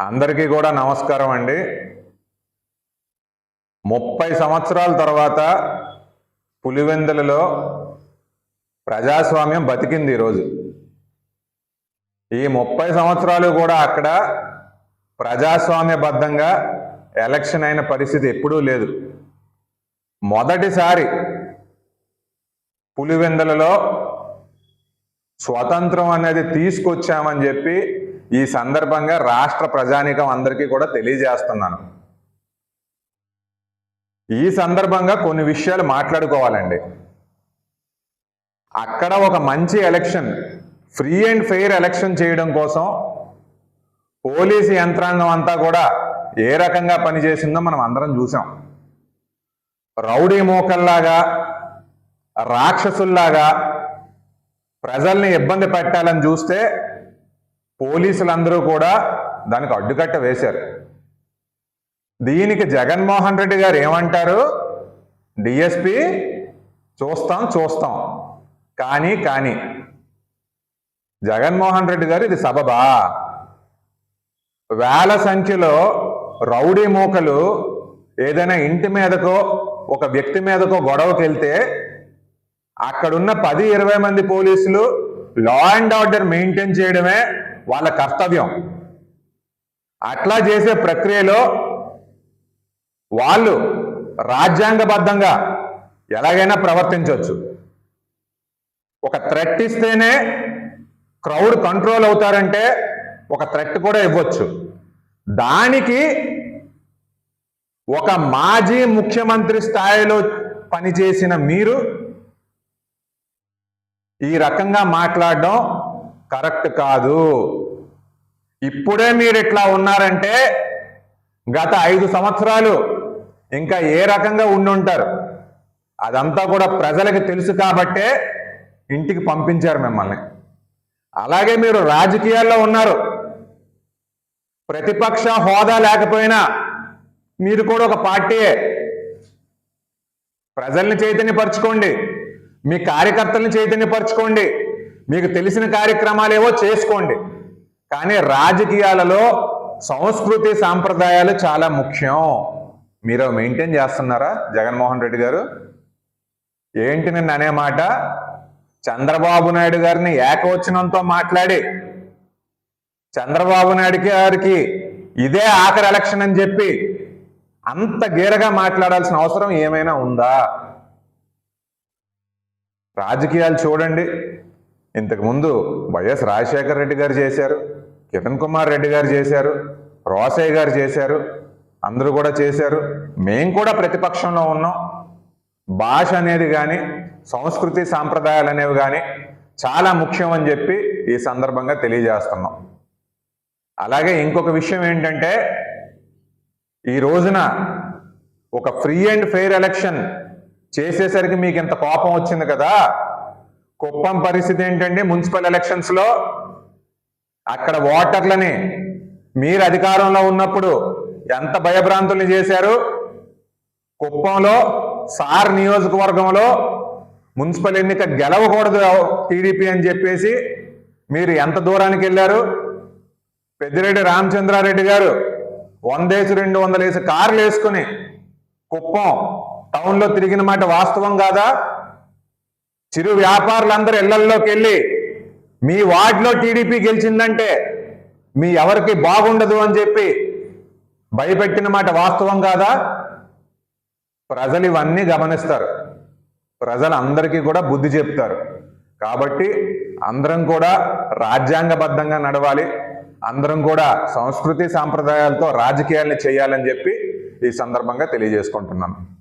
అందరికీ కూడా నమస్కారం అండి. ముప్పై సంవత్సరాల తర్వాత పులివెందులలో ప్రజాస్వామ్యం బతికింది ఈరోజు. ఈ ముప్పై సంవత్సరాలు కూడా అక్కడ ప్రజాస్వామ్యబద్ధంగా ఎలక్షన్ అయిన పరిస్థితి ఎప్పుడూ లేదు. మొదటిసారి పులివెందులలో స్వతంత్రం అనేది తీసుకొచ్చామని చెప్పి ఈ సందర్భంగా రాష్ట్ర ప్రజానీకం అందరికీ కూడా తెలియజేస్తున్నాను. ఈ సందర్భంగా కొన్ని విషయాలు మాట్లాడుకోవాలండి. అక్కడ ఒక మంచి election free and fair election చేయడం కోసం పోలీసు యంత్రాంగం అంతా కూడా ఏ రకంగా పనిచేసిందో మనం అందరం చూసాం. రౌడీ మోకల్లాగా రాక్షసుల్లాగా ప్రజల్ని ఇబ్బంది పెట్టాలని చూస్తే పోలీసులందరూ కూడా దానికి అడ్డుకట్ట వేశారు. దీనికి జగన్మోహన్ రెడ్డి గారు ఏమంటారు? డిఎస్పి చూస్తాం చూస్తాం. కానీ కానీ జగన్మోహన్ రెడ్డి గారు ఇది సబబా. వేల సంఖ్యలో రౌడీ మూకలు ఏదైనా ఇంటి మీదకో ఒక వ్యక్తి మీదకో గొడవకెళ్తే అక్కడున్న పది ఇరవై మంది పోలీసులు లా అండ్ ఆర్డర్ మెయింటైన్ చేయడమే వాళ్ళ కర్తవ్యం. అట్లా చేసే ప్రక్రియలో వాళ్ళు రాజ్యాంగబద్ధంగా ఎలాగైనా ప్రవర్తించవచ్చు. ఒక థ్రెట్ ఇస్తేనే క్రౌడ్ కంట్రోల్ అవుతారంటే ఒక థ్రెట్ కూడా ఇవ్వచ్చు. దానికి ఒక మాజీ ముఖ్యమంత్రి స్థాయిలో పనిచేసిన మీరు ఈ రకంగా మాట్లాడడం కరెక్ట్ కాదు. ఇప్పుడే మీరు ఇట్లా ఉన్నారంటే గత ఐదు సంవత్సరాలు ఇంకా ఏ రకంగా ఉండుంటారు? అదంతా కూడా ప్రజలకు తెలుసు కాబట్టే ఇంటికి పంపించారు మిమ్మల్ని. అలాగే మీరు రాజకీయాల్లో ఉన్నారు. ప్రతిపక్ష హోదా లేకపోయినా మీరు కూడా ఒక పార్టీయే. ప్రజల్ని చైతన్యపరచుకోండి. మీ కార్యకర్తల్ని చైతన్యపరచుకోండి. మీకు తెలిసిన కార్యక్రమాలు ఏవో చేసుకోండి. కానీ రాజకీయాలలో సంస్కృతి సాంప్రదాయాలు చాలా ముఖ్యం. మీరు మెయింటైన్ చేస్తున్నారా జగన్మోహన్ రెడ్డి గారు? ఏంటి నిన్న అనే మాట? చంద్రబాబు నాయుడు గారిని ఏకవచనంతో మాట్లాడి. చంద్రబాబు నాయుడు గారికి ఇదే ఆఖరి ఎలక్షన్ అని చెప్పి అంత గీరగా మాట్లాడాల్సిన అవసరం ఏమైనా ఉందా? రాజకీయాలు చూడండి. ఇంతకుముందు వైఎస్ రాజశేఖర రెడ్డి గారు చేశారు కిరణ్ కుమార్ రెడ్డి గారు చేశారు రోసయ్య గారు చేశారు అందరూ కూడా చేశారు. మేము కూడా ప్రతిపక్షంలో ఉన్నాం. భాష అనేది కానీ సంస్కృతి సాంప్రదాయాలు అనేవి కానీ చాలా ముఖ్యం అని చెప్పి ఈ సందర్భంగా తెలియజేస్తున్నాం. అలాగే ఇంకొక విషయం ఏంటంటే ఈ రోజున ఒక ఫ్రీ అండ్ ఫెయిర్ ఎలక్షన్ చేసేసరికి మీకు ఇంత కోపం వచ్చింది కదా? కుప్పం పరిస్థితి ఏంటంటే మున్సిపల్ ఎలక్షన్స్లో? అక్కడ ఓటర్లని మీరు అధికారంలో ఉన్నప్పుడు ఎంత భయభ్రాంతుల్ని చేశారు? కుప్పంలో సార్ నియోజకవర్గంలో మున్సిపల్ ఎన్నిక గెలవకూడదు టీడీపీ అని చెప్పేసి మీరు ఎంత దూరానికి వెళ్ళారు? పెద్దిరెడ్డి రామచంద్రారెడ్డి గారు వందేసి రెండు వందలేసి కార్లు వేసుకుని కుప్పం టౌన్లో తిరిగిన మాట వాస్తవం కాదా? చిరు వ్యాపారులందరూ ఇళ్ళల్లోకి వెళ్ళి మీ వార్డులో టీడీపీ గెలిచిందంటే మీ ఎవరికి బాగుండదు అని చెప్పి భయపెట్టిన మాట వాస్తవం కాదా? ప్రజలు ఇవన్నీ గమనిస్తారు. ప్రజలు అందరికీ కూడా బుద్ధి చెప్తారు. కాబట్టి అందరం కూడా రాజ్యాంగబద్ధంగా నడవాలి. అందరం కూడా సంస్కృతి సాంప్రదాయాలతో రాజకీయాలను చేయాలని చెప్పి ఈ సందర్భంగా తెలియజేసుకుంటున్నాను.